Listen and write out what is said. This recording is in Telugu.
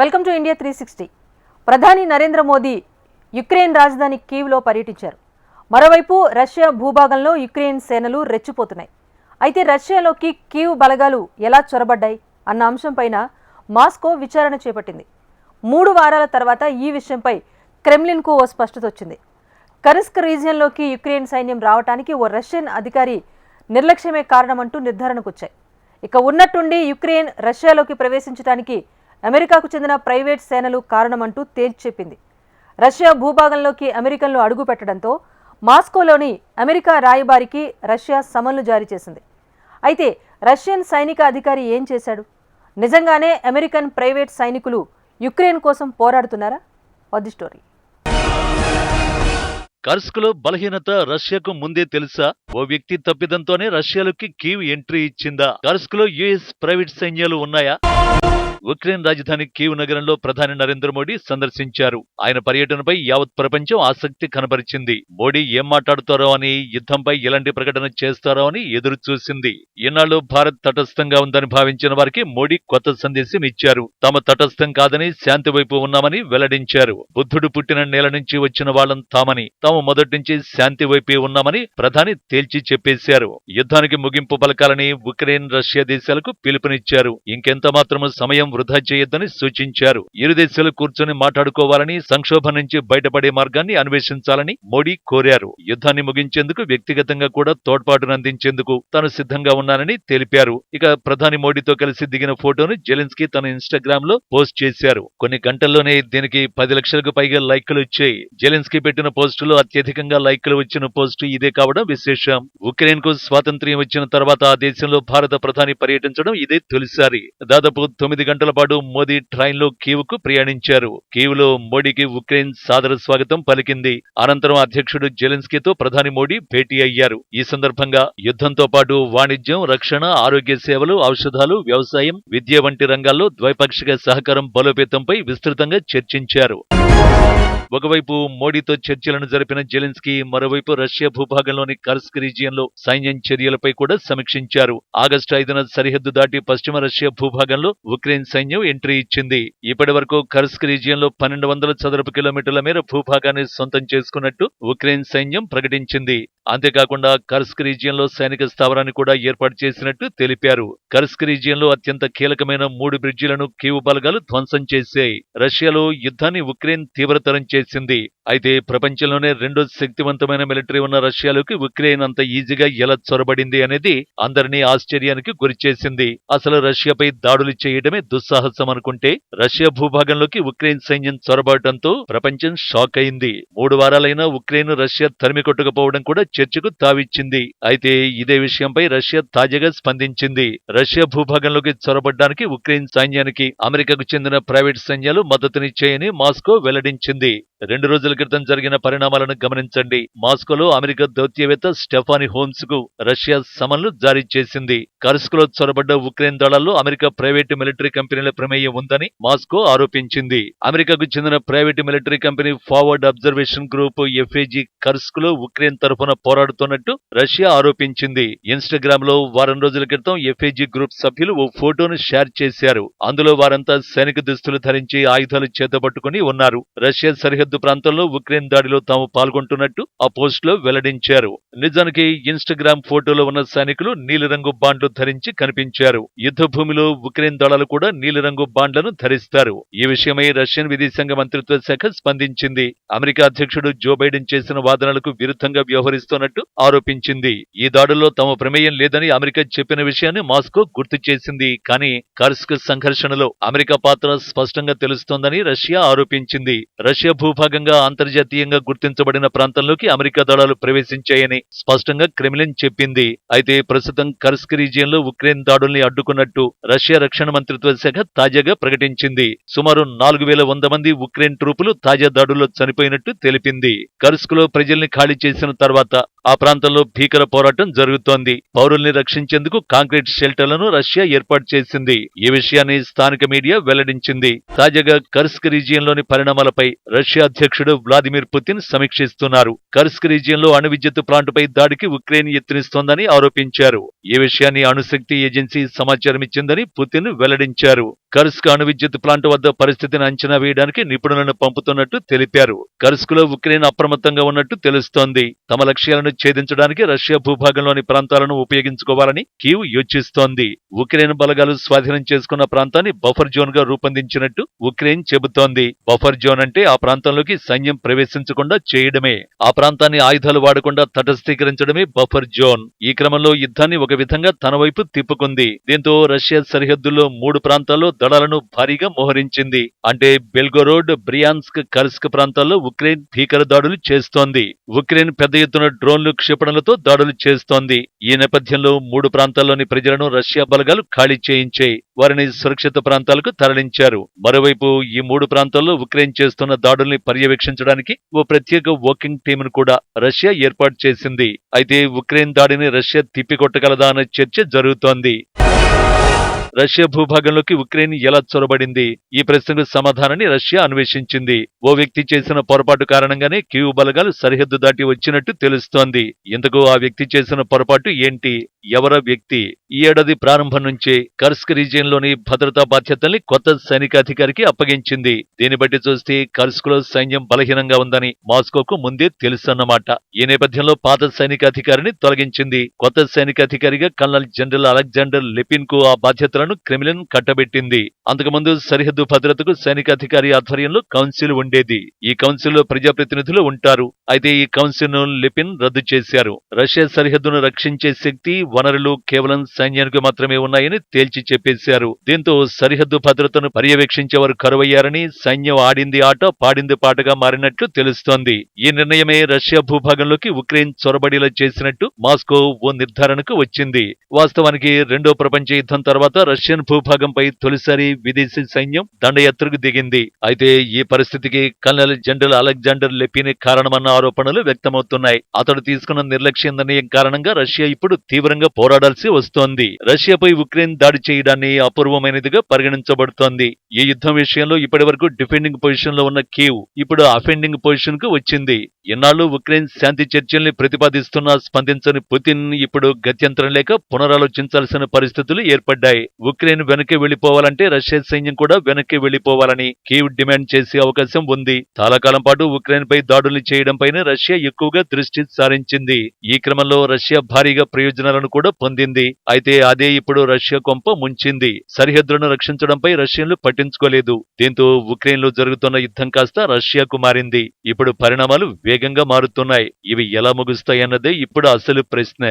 Welcome to India three sixty. ప్రధాని నరేంద్ర మోదీ యుక్రెయిన్ రాజధాని కీవ్లో పర్యటించారు. మరోవైపు రష్యా భూభాగంలో యుక్రెయిన్ సేనలు రెచ్చిపోతున్నాయి. అయితే రష్యాలోకి కీవ్ బలగాలు ఎలా చొరబడ్డాయి అన్న అంశంపైన మాస్కో విచారణ చేపట్టింది. మూడు వారాల తర్వాత ఈ విషయంపై క్రెమ్లిన్కు ఓ స్పష్టత వచ్చింది. కరిస్క్ రీజియన్లోకి యుక్రెయిన్ సైన్యం రావటానికి ఓ రష్యన్ అధికారి నిర్లక్ష్యమే కారణమంటూ నిర్ధారణకు వచ్చాయి. ఇక ఉన్నట్టుండి యుక్రెయిన్ రష్యాలోకి ప్రవేశించడానికి అమెరికాకు చెందిన ప్రైవేట్ సేనలు కారణమంటూ తేల్చెప్పింది రష్యా భూభాగంలోకి అమెరికన్లు అడుగు పెట్టడంతో మాస్కోలోని అమెరికా రాయబారికి రష్యా సమన్లు జారీ చేసింది. అయితే రష్యన్ సైనిక అధికారి ఏం చేశాడు? నిజంగానే అమెరికన్ ప్రైవేట్ సైనికులు యుక్రెయిన్ కోసం పోరాడుతున్నారా? వద్ది స్టోరీ. కర్స్క్లో బలహీనత రష్యాకు ముందే తెలుసా? ఓ వ్యక్తి తప్పిదంతోనే రష్యాలోకి కీవ్ ఎంట్రీ ఇచ్చిందా? కర్స్క్లో యుఎస్ ప్రైవేట్ సైన్యాలు ఉన్నాయా? ఉక్రెయిన్ రాజధాని కీవ్ నగరంలో ప్రధాని నరేంద్ర మోడీ సందర్శించారు. ఆయన పర్యటనపై యావత్ ప్రపంచం ఆసక్తి కనబరిచింది. మోడీ ఏం మాట్లాడుతారో అని యుద్ధంపై ఎలాంటి ప్రకటన చేస్తారో అని ఎదురు చూసింది ఇన్నాళ్ళు భారత్ తటస్థంగా ఉందని భావించిన వారికి మోడీ కొత్త సందేశం ఇచ్చారు. తమ తటస్థం కాదని శాంతి వైపు ఉన్నామని వెల్లడించారు. బుద్ధుడు పుట్టిన నేల నుంచి వచ్చిన వాళ్ళం తామని తాము మొదటి నుంచి శాంతి వైపే ఉన్నామని ప్రధాని తేల్చి చెప్పేశారు. యుద్ధానికి ముగింపు పలకాలని ఉక్రెయిన్ రష్యా దేశాలకు పిలుపునిచ్చారు. ఇంకెంత మాత్రము సమయం వృధా చేయొద్దని సూచించారు. ఇరు దేశాలు కూర్చొని మాట్లాడుకోవాలని సంక్షోభం నుంచి బయటపడే మార్గాన్ని అన్వేషించాలని మోడీ కోరారు. యుద్ధాన్ని ముగించేందుకు వ్యక్తిగతంగా కూడా తోడ్పాటునందించేందుకు తాను సిద్ధంగా ఉన్నానని తెలిపారు. ఇక ప్రధాని మోడీతో కలిసి దిగిన ఫోటోను జెలెన్స్కీ తన ఇన్స్టాగ్రామ్లో పోస్ట్ చేశారు. కొన్ని గంటల్లోనే దీనికి పది లక్షలకు పైగా లైక్లు వచ్చాయి. జెలెన్స్కీ పెట్టిన పోస్టులో అత్యధికంగా లైక్లు వచ్చిన పోస్టు ఇదే కావడం విశేషం. ఉక్రెయిన్కు స్వాతంత్ర్యం వచ్చిన తర్వాత ఆ దేశంలో భారత ప్రధాని పర్యటించడం ఇదే తొలిసారి. దాదాపు తొమ్మిది గంటల పాటు మోదీ ట్రైన్లో కీవ్కు ప్రయాణించారు. కీవ్లో మోడీకి ఉక్రెయిన్ సాదర స్వాగతం పలికింది. అనంతరం అధ్యక్షుడు జెలెన్స్కీతో ప్రధాని మోడీ భేటీ అయ్యారు. ఈ సందర్భంగా యుద్ధంతో పాటు వాణిజ్యం రక్షణ ఆరోగ్య సేవలు ఔషధాలు వ్యవసాయం విద్య వంటి రంగాల్లో ద్వైపాక్షిక సహకారం బలోపేతంపై విస్తృతంగా చర్చించారు. ఒకవైపు మోడీతో చర్చలను జరిపిన జెలెన్స్కీ మరోవైపు రష్యా భూభాగంలోని కర్స్క్ రీజియన్లో సైన్యం చర్యలపై కూడా సమీక్షించారు. ఆగస్టు ఐదున సరిహద్దు దాటి పశ్చిమ రష్యా భూభాగంలో ఉక్రెయిన్ సైన్యం ఎంట్రీ ఇచ్చింది. ఇప్పటి వరకు కర్స్క్ రీజియన్లో పన్నెండు వందల చదరపు కిలోమీటర్ల మేర భూభాగాన్ని సొంతం చేసుకున్నట్టు ఉక్రెయిన్ సైన్యం ప్రకటించింది. అంతేకాకుండా కర్స్క్ రీజియన్లో సైనిక స్థావరాన్ని కూడా ఏర్పాటు చేసినట్టు తెలిపారు. కర్స్క్ రీజియన్లో అత్యంత కీలకమైన మూడు బ్రిడ్జిలను కీవ్ బలగాలు ధ్వంసం చేశాయి. రష్యాలో యుద్ధాన్ని ఉక్రెయిన్ తీవ్రతరం చేసింది. అయితే ప్రపంచంలోనే రెండో శక్తివంతమైన మిలిటరీ ఉన్న రష్యాలోకి ఉక్రెయిన్ అంత ఈజీగా ఎలా చొరబడింది అనేది అందరినీ ఆశ్చర్యానికి గురిచేసింది అసలు రష్యాపై దాడులు చేయడమే దుస్సాహసం అనుకుంటే రష్యా భూభాగంలోకి ఉక్రెయిన్ సైన్యం చొరబడటంతో ప్రపంచం షాక్ అయింది. మూడు వారాలైనా ఉక్రెయిన్ రష్యా తరిమి కొట్టుకుపోవడం కూడా చర్చకు తావిచ్చింది. అయితే ఇదే విషయంపై రష్యా తాజాగా స్పందించింది. రష్యా భూభాగంలోకి చొరబడ్డానికి ఉక్రెయిన్ సైన్యానికి అమెరికాకు చెందిన ప్రైవేట్ సైన్యాలు మద్దతునిచ్చాయని మాస్కో వెల్లడించింది. రెండు రోజుల క్రితం జరిగిన పరిణామాలను గమనించండి. మాస్కోలో అమెరికా దౌత్యవేత్త స్టెఫానీ హోమ్స్కు రష్యా సమన్లు జారీ చేసింది. కర్స్క్లో చొరబడ్డ ఉక్రెయిన్ దళాల్లో అమెరికా ప్రైవేటు మిలిటరీ కంపెనీల ప్రమేయం ఉందని మాస్కో ఆరోపించింది. అమెరికాకు చెందిన private military company forward observation group F A G కర్స్క్లో Ukraine తరఫున పోరాడుతున్నట్టు రష్యా ఆరోపించింది. ఇన్స్టాగ్రామ్లో వారం రోజుల క్రితం ఎఫ్ఏజీ గ్రూప్ సభ్యులు ఓ ఫోటోను షేర్ చేశారు. అందులో వారంతా సైనిక దుస్తులు ధరించి ఆయుధాలు చేతబట్టుకుని ఉన్నారు. రష్యా సరిహద్దు ప్రాంతంలో ఉక్రెయిన్ దాడిలో తాము పాల్గొంటున్నట్టు ఆ పోస్ట్లో వెల్లడించారు. నిజానికి ఇన్స్టాగ్రామ్ ఫోటోలో ఉన్న సైనికులు నీలిరంగు బాండ్లు ధరించి కనిపించారు. యుద్ధ భూమిలో ఉక్రెయిన్ దళాలు కూడా నీలిరంగు బాండ్లను ధరిస్తారు. ఈ విషయమై రష్యన్ విదేశాంగ మంత్రిత్వ శాఖ స్పందించింది. అమెరికా అధ్యక్షుడు జో బైడెన్ చేసిన వాదనలకు విరుద్ధంగా వ్యవహరిస్తున్నట్టు ఆరోపించింది. ఈ దాడుల్లో తమ ప్రమేయం లేదని అమెరికా చెప్పిన విషయాన్ని మాస్కో గుర్తు చేసింది. కానీ కర్స్క్ సంఘర్షణలో అమెరికా పాత్ర స్పష్టంగా తెలుస్తోందని రష్యా ఆరోపించింది. రష్యా భాగంగా అంతర్జాతీయంగా గుర్తించబడిన ప్రాంతంలోకి అమెరికా దళాలు ప్రవేశించాయని స్పష్టంగా క్రెమ్లిన్ చెప్పింది. అయితే ప్రస్తుతం కర్స్క్ రీజియన్లో ఉక్రెయిన్ దాడుల్ని అడ్డుకున్నట్టు రష్యా రక్షణ మంత్రిత్వ శాఖ తాజాగా ప్రకటించింది. సుమారు నాలుగు వేల వంద మంది ఉక్రెయిన్ ట్రూపులు తాజా దాడుల్లో చనిపోయినట్టు తెలిపింది. కర్స్క్లో ప్రజల్ని ఖాళీ చేసిన తర్వాత ఆ ప్రాంతంలో భీకర పోరాటం జరుగుతోంది. పౌరుల్ని రక్షించేందుకు కాంక్రీట్ షెల్టర్లను రష్యా ఏర్పాటు చేసింది. ఈ విషయాన్ని స్థానిక మీడియా వెల్లడించింది. తాజాగా కర్స్క్ రీజియన్లోని పరిణామాలపై రష్యా అధ్యక్షుడు వ్లాదిమిర్ పుతిన్ సమీక్షిస్తున్నారు. కర్స్క్ రీజియన్లో అణు విద్యుత్ ప్లాంటుపై దాడికి ఉక్రెయిన్ యత్నిస్తోందని ఆరోపించారు. ఈ విషయాన్ని అణుశక్తి ఏజెన్సీ సమాచారం ఇచ్చిందని పుతిన్ వెల్లడించారు. కర్స్క్ అణు విద్యుత్ ప్లాంట్ వద్ద పరిస్థితిని అంచనా వేయడానికి నిపుణులను పంపుతున్నట్టు తెలిపారు. కర్స్క్లో ఉక్రెయిన్ అప్రమత్తంగా ఉన్నట్టు తెలుస్తోంది. తమ లక్ష్యాలను ఛేదించడానికి రష్యా భూభాగంలోని ప్రాంతాలను ఉపయోగించుకోవాలని కీవ్ యోచిస్తోంది. ఉక్రెయిన్ బలగాలు స్వాధీనం చేసుకున్న ప్రాంతాన్ని బఫర్ జోన్గా రూపొందించినట్టు ఉక్రెయిన్ చెబుతోంది. బఫర్ జోన్ అంటే ఆ ప్రాంతం ప్రాంతంలోకి సైన్యం ప్రవేశించకుండా చేయడమే. ఆ ప్రాంతాన్ని ఆయుధాలు వాడకుండా తటస్థీకరించడమే బఫర్ జోన్. ఈ క్రమంలో యుద్ధాన్ని ఒక విధంగా తన వైపు తిప్పుకుంది. దీంతో రష్యా సరిహద్దుల్లో మూడు ప్రాంతాల్లో దళాలను భారీగా మోహరించింది. అంటే బెల్గోరోడ్ బ్రియాన్స్క్ కర్స్క్ ప్రాంతాల్లో ఉక్రెయిన్ భీకర దాడులు చేస్తోంది. ఉక్రెయిన్ పెద్ద ఎత్తున డ్రోన్లు క్షిపణులతో దాడులు చేస్తోంది. ఈ నేపథ్యంలో మూడు ప్రాంతాల్లోని ప్రజలను రష్యా బలగాలు ఖాళీ చేయించాయి. వారిని సురక్షిత ప్రాంతాలకు తరలించారు. మరోవైపు ఈ మూడు ప్రాంతాల్లో ఉక్రెయిన్ చేస్తున్న దాడుల్ని పర్యవేక్షించడానికి ఓ ప్రత్యేక వర్కింగ్ టీంను కూడా రష్యా ఏర్పాటు చేసింది. అయితే ఉక్రెయిన్ దాడిని రష్యా తిప్పికొట్టగలదా అనే చర్చ జరుగుతోంది. రష్యా భూభాగంలోకి ఉక్రెయిన్ ఎలా చొరబడింది? ఈ ప్రశ్నకు సమాధానాన్ని రష్యా అన్వేషించింది. ఓ వ్యక్తి చేసిన పొరపాటు కారణంగానే క్యూ బలగాలు సరిహద్దు దాటి వచ్చినట్టు తెలుస్తోంది. ఇంతకు ఆ వ్యక్తి చేసిన పొరపాటు ఏంటి? ఎవర వ్యక్తి? ఈ ఏడాది ప్రారంభం నుంచే కర్స్క్ రీజియన్లోని భద్రతా బాధ్యతల్ని కొత్త సైనికాధికారికి అప్పగించింది. దీన్ని బట్టి చూస్తే కర్స్క్లో సైన్యం బలహీనంగా ఉందని మాస్కోకు ముందే తెలుసన్నమాట. ఈ నేపథ్యంలో పాత సైనికాధికారిని తొలగించింది. కొత్త సైనికాధికారిగా కల్నల్ జనరల్ అలెగ్జాండర్ లిపిన్కు ఆ బాధ్యతలను క్రెమిలిన్ కట్టబెట్టింది. అంతకుముందు సరిహద్దు భద్రతకు సైనిక అధికారి ఆధ్వర్యంలో కౌన్సిల్ ఉండేది. ఈ కౌన్సిల్లో ప్రజాప్రతినిధులు ఉంటారు. అయితే ఈ కౌన్సిల్ లిపిన్ రద్దు చేశారు. రష్యా సరిహద్దును రక్షించే శక్తి వనరులు కేవలం సైన్యానికి మాత్రమే ఉన్నాయని తేల్చి చెప్పేశారు. దీంతో సరిహద్దు భద్రతను పర్యవేక్షించేవారు కరువయ్యారని సైన్యం ఆడింది ఆట పాడింది పాటగా మారినట్లు తెలుస్తోంది. ఈ నిర్ణయమే రష్యా భూభాగంలోకి ఉక్రెయిన్ చొరబడిలా చేసినట్టు మాస్కో ఓ నిర్ధారణకు వచ్చింది. వాస్తవానికి రెండో ప్రపంచ యుద్ధం తర్వాత రష్యన్ భూభాగంపై తొలిసారి విదేశీ సైన్యం దండయాత్రకు దిగింది. అయితే ఈ పరిస్థితికి కల్నల్ జనరల్ అలెగ్జాండర్ లెపిని కారణమన్న ఆరోపణలు వ్యక్తమవుతున్నాయి. అతడు తీసుకున్న నిర్లక్ష్య నిర్ణయం కారణంగా రష్యా ఇప్పుడు తీవ్రంగా పోరాడాల్సి వస్తోంది. రష్యాపై ఉక్రెయిన్ దాడి చేయడాన్ని అపూర్వమైనదిగా పరిగణించబడుతోంది. ఈ యుద్ధం విషయంలో ఇప్పటివరకు డిఫెండింగ్ పొజిషన్లో ఉన్న కీవ్ ఇప్పుడు అఫెండింగ్ పొజిషన్కు వచ్చింది. ఇన్నాళ్ళు ఉక్రెయిన్ శాంతి చర్చల్ని ప్రతిపాదిస్తున్నా స్పందించని పుతిన్ ఇప్పుడు గత్యంతరం లేక పునరాలోచించాల్సిన పరిస్థితులు ఏర్పడ్డాయి. ఉక్రెయిన్ వెనక్కి వెళ్ళిపోవాలంటే రష్యా సైన్యం కూడా వెనక్కి వెళ్ళిపోవాలని కీవ్ డిమాండ్ చేసే అవకాశం ఉంది. చాలా కాలం పాటు ఉక్రెయిన్ పై దాడులు చేయడంపైనే రష్యా ఎక్కువగా దృష్టి సారించింది. ఈ క్రమంలో రష్యా భారీగా ప్రయోజనాలను కూడా పొందింది. అయితే అదే ఇప్పుడు రష్యా కొంప ముంచింది. సరిహద్దులను రక్షించడంపై రష్యన్లు పట్టించుకోలేదు. దీంతో ఉక్రెయిన్లో జరుగుతున్న యుద్ధం కాస్త రష్యాకు మారింది. ఇప్పుడు పరిణామాలు వేగంగా మారుతున్నాయి. ఇవి ఎలా ముగుస్తాయన్నదే ఇప్పుడు అసలు ప్రశ్న.